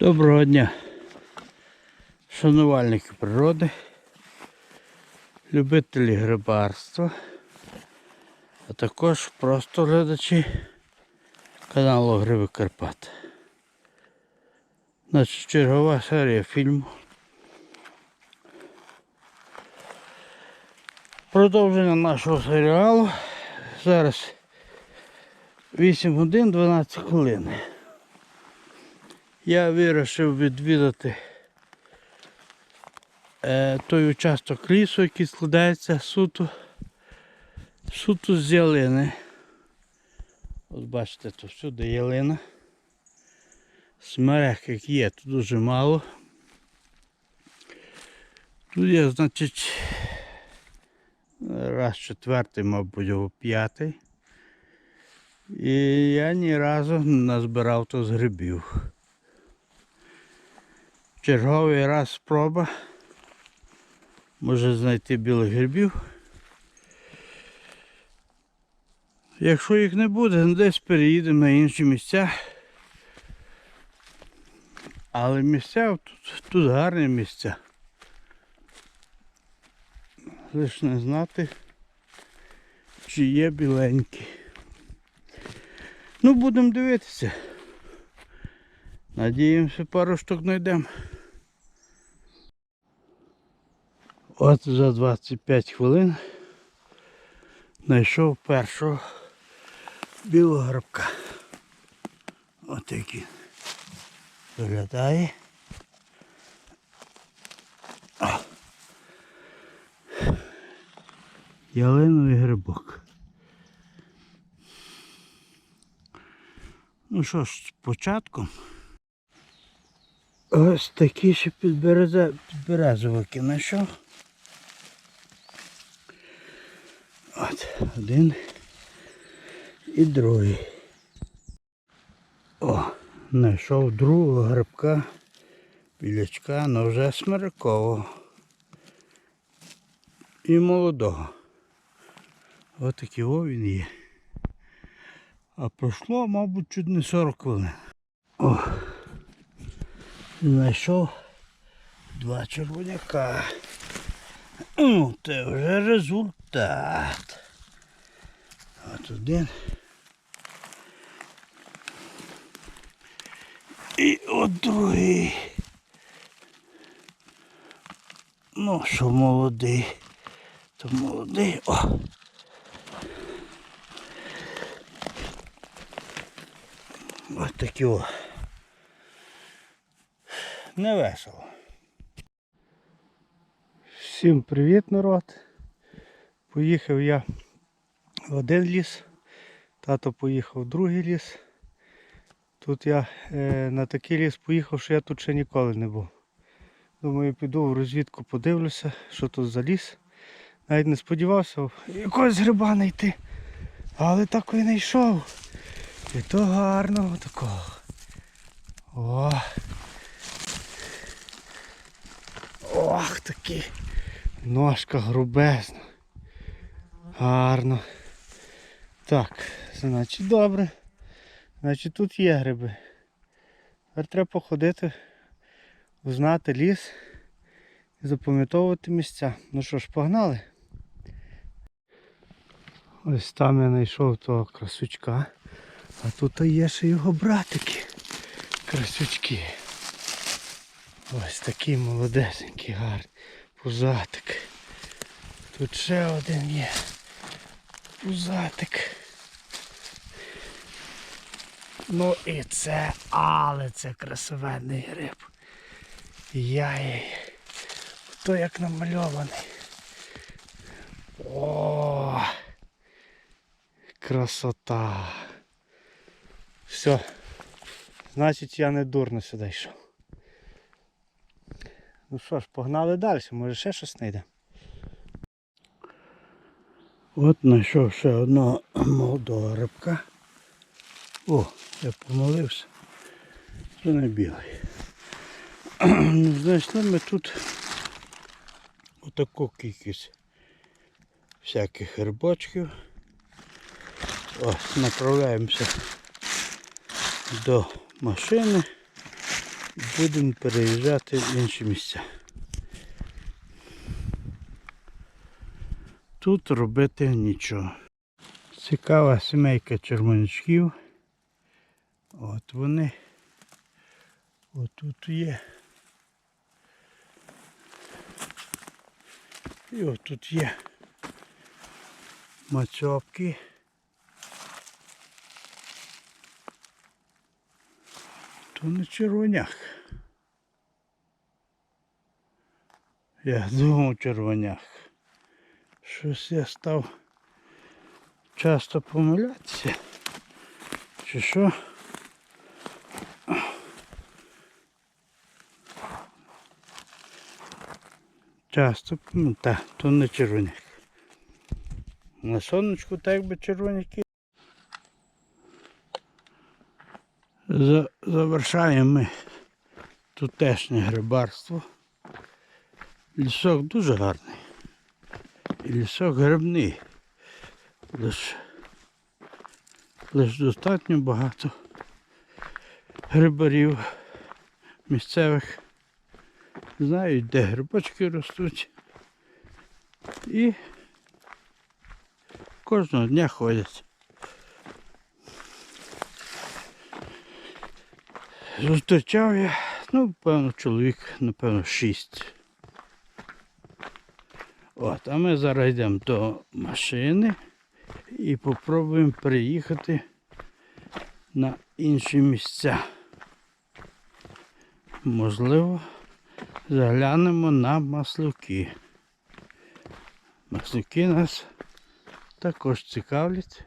Доброго дня, шанувальники природи, любителі грибарства, а також просто глядачі каналу Гриби Карпат. Значить, чергова серія фільму. Продовження нашого серіалу. Зараз 8 годин 12 хвилин. Я вирішив відвідати е, той участок лісу, який складається суто, суто з ялини. От бачите, тут всюди ялина. Смерех, як є, тут дуже мало. Тут є, значить, раз четвертий, мабуть, або п'ятий. І я ні разу не назбирав то з грибів. Черговий раз спроба. Може знайти білих грибів. Якщо їх не буде, десь переїдемо на інші місця. Але місця тут, тут гарні місця. Лиш не знати, чи є біленькі. Ну, будемо дивитися. Надіємося, пару штук знайдемо. От за 25 хвилин знайшов першого білого грибка. От який виглядає. Ялиновий грибок. Ну що ж, з початком. Ось такий ще підберезовики знайшов. От, один і другий. О, знайшов другого грибка, білячка, але вже смирикового. І молодого. Ось такий о він є. А пройшло, мабуть, чуть не 40 хвилин. О, знайшов два червоняка. Ну, це вже результат. От один. І от другий. Ну, що молодий, то молодий. О! Ось такі о. Не весело. Всім привіт, народ. Поїхав я в один ліс, тато поїхав в другий ліс. Тут я е, на такий ліс поїхав, що я тут ще ніколи не був. Думаю, піду в розвідку, подивлюся, що тут за ліс. Навіть не сподівався якогось гриба знайти. Але так і не йшов. І то гарного такого. О! Ох, такий. Ножка грубезна. Гарно. Так, значить добре. Значить тут є гриби. Тепер треба походити, узнати ліс і запам'ятовувати місця. Ну що ж, погнали. Ось там я знайшов того красучка. А тут є ще його братики. Красючки. Ось такий молодесенький, гарний. Пузатик. Тут ще один є. Пузатик. Ну і це, але це красивенний гриб. Яй. То як намальований. О! Красота. Все. Значить я не дурно сюди йшов. Ну що ж, погнали далі, може ще щось знайде. От знайшов ще одного молодого рибка. О, я помолився. Це не білий. Знайшли ми тут отаку кількість всяких грибочків. Ось, направляємося до машини. будемо переїжджати в інші місця. Тут робити нічого. Цікава сімейка червонячків. От вони. Отут є. І отут є мацьопки. То не червонях. Я думав червонях. Щось я став часто помилятися. Чи що? Часто помилятися. Так, то не червоняк. На сонечку так якби червоняки. За, завершаємо ми тутешнє грибарство. Лісок дуже гарний. Лісок грибний. Лиш, лиш достатньо багато грибарів місцевих. Знають, де грибочки ростуть. І кожного дня ходять. Зустрічав я, ну, певно, чоловік, напевно, шість. От, а ми зараз йдемо до машини і попробуємо переїхати на інші місця. Можливо, заглянемо на маслюки. Маслюки нас також цікавлять.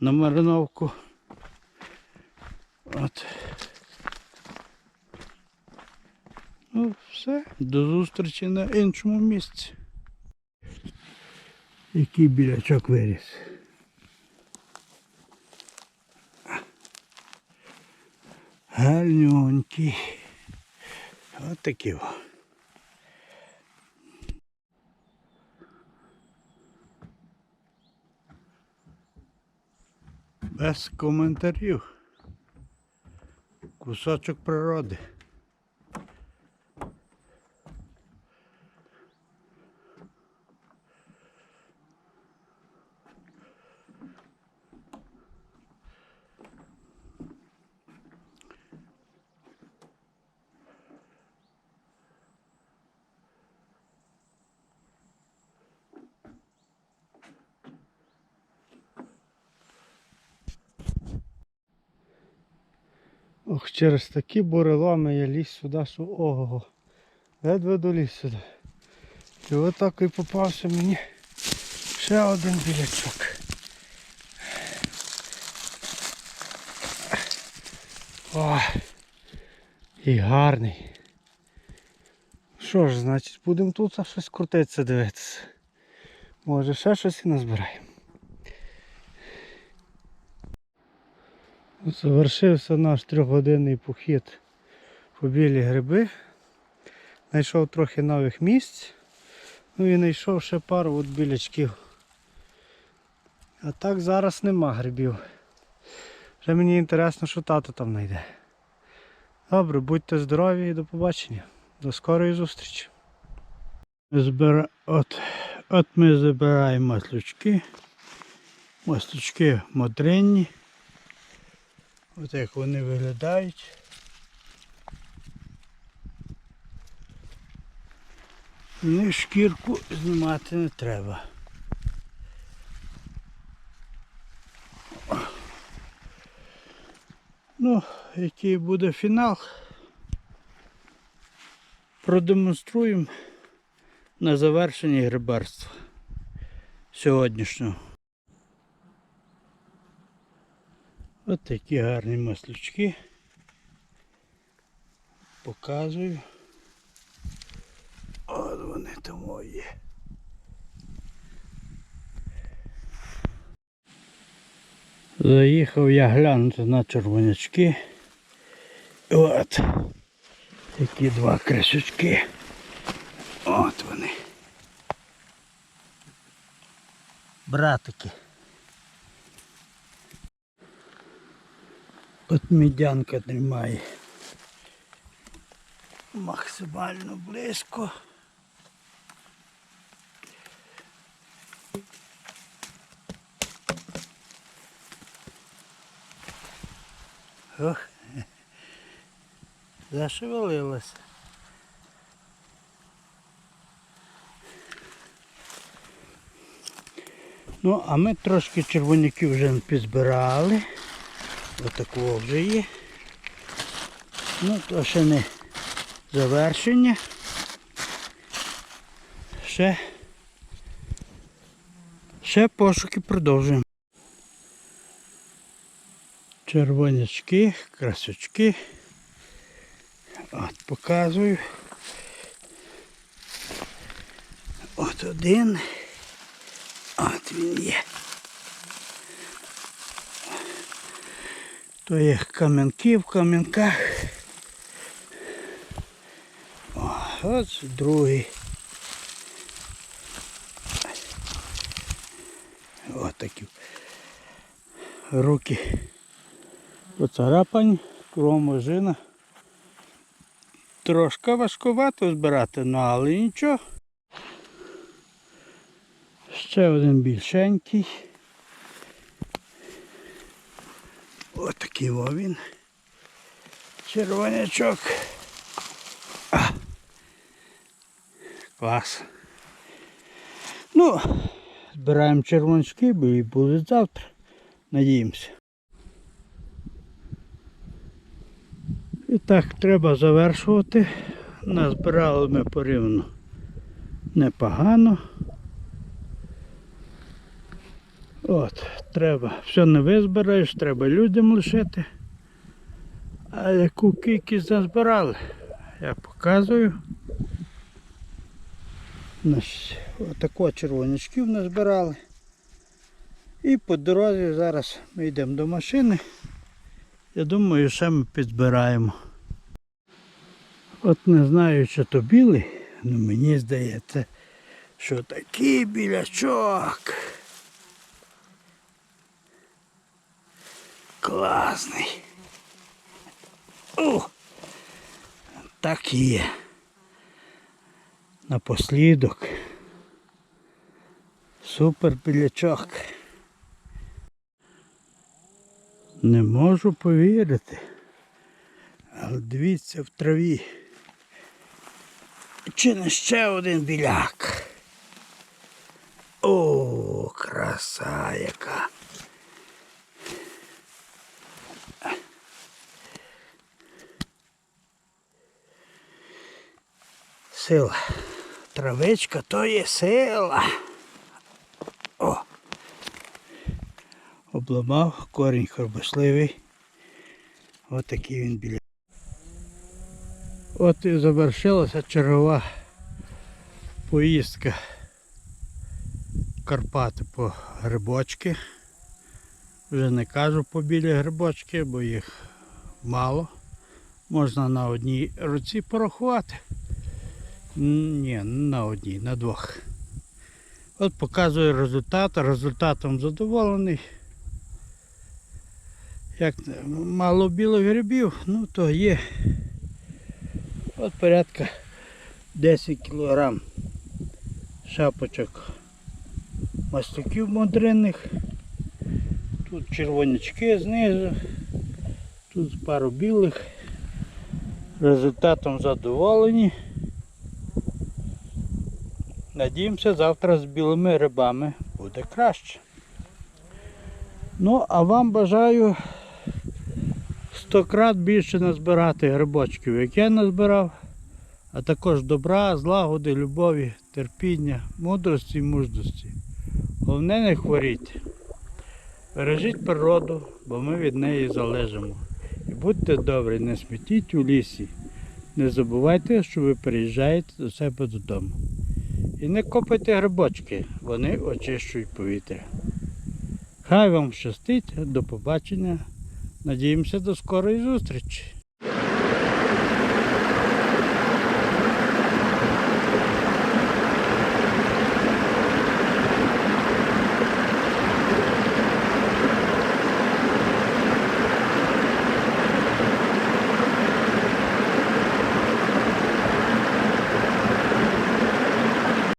На мариновку. От. Ну, все, до зустрічі на іншому місці. Який білячок виріс. Гарнюнький. От такі. Без коментарів. Кусочок природи. Ох, через такі буреломи я ліз сюди, що ого. Ледве доліз сюди. І отак і попався мені ще один білячок. О, і гарний. Що ж, значить, будемо тут щось крутитися, дивитися. Може ще щось і назбираємо. Завершився наш трьохгодинний похід по білі гриби. Знайшов трохи нових місць. Ну і знайшов ще пару от білячків. А так зараз нема грибів. Вже мені інтересно, що тато там знайде. Добре, будьте здорові і до побачення. До скорої зустрічі. Збира... От... От ми забираємо маслючки. Маслючки модринні. Ось як вони виглядають. З шкірку знімати не треба. Ну, який буде фінал, продемонструємо на завершенні грибарства сьогоднішнього. Ось такі гарні маслючки. Показую. От вони тому є. Заїхав я глянути на червонячки. От. Такі два красючки. От вони. Братики. От медянка тримає. Максимально близько. Ох, зашевелилася. Ну, а ми трошки червоняків вже підзбирали. Отакого вже є. Ну, то ще не завершення. Ще, ще пошуки продовжуємо. Червонячки, красочки. От показую. От один. От він є. То є кам'янки в кам'янках. Ось другий. Ось такі руки поцарапані, кроможина. Трошки важкувато збирати, ну але нічого. Ще один більшенький. Ось такий во він. Червонячок. А. Клас. Ну, збираємо червонячки, бо і будуть завтра. Надіємося. І так треба завершувати. Назбирали ми порівну непогано. От, треба, все не визбираєш, треба людям лишити. А яку кількість назбирали, я показую. Отако червонячків назбирали. І по дорозі зараз ми йдемо до машини. Я думаю, ще ми підзбираємо. От не знаю, чи то білий, але мені здається, що такий білячок. Класний. О! Так є. Напослідок. Супер білячок. Не можу повірити. Але дивіться в траві. Чи не ще один біляк? О, краса яка. Сила. Травичка то є сила. О. Обламав, корінь хробосливий. Ось такий він біля. От і завершилася чергова поїздка Карпати по грибочки. Вже не кажу по білі грибочки, бо їх мало. Можна на одній руці порахувати. Ні, на одній, на двох. От показую результат. Результатом задоволений. Як мало білих грибів, ну то є. От порядка 10 кг шапочок маслюків мандринних. Тут червонячки знизу, тут пару білих. Результатом задоволені. Надіємося, завтра з білими рибами буде краще. Ну, а вам бажаю сто крат більше назбирати грибочків, як я назбирав, а також добра, злагоди, любові, терпіння, мудрості і мужності. Головне не хворіть. Бережіть природу, бо ми від неї залежимо. І будьте добрі, не смітіть у лісі. Не забувайте, що ви приїжджаєте до себе додому. І не копайте грибочки, вони очищують повітря. Хай вам щастить, до побачення. Надіємося до скорої зустрічі.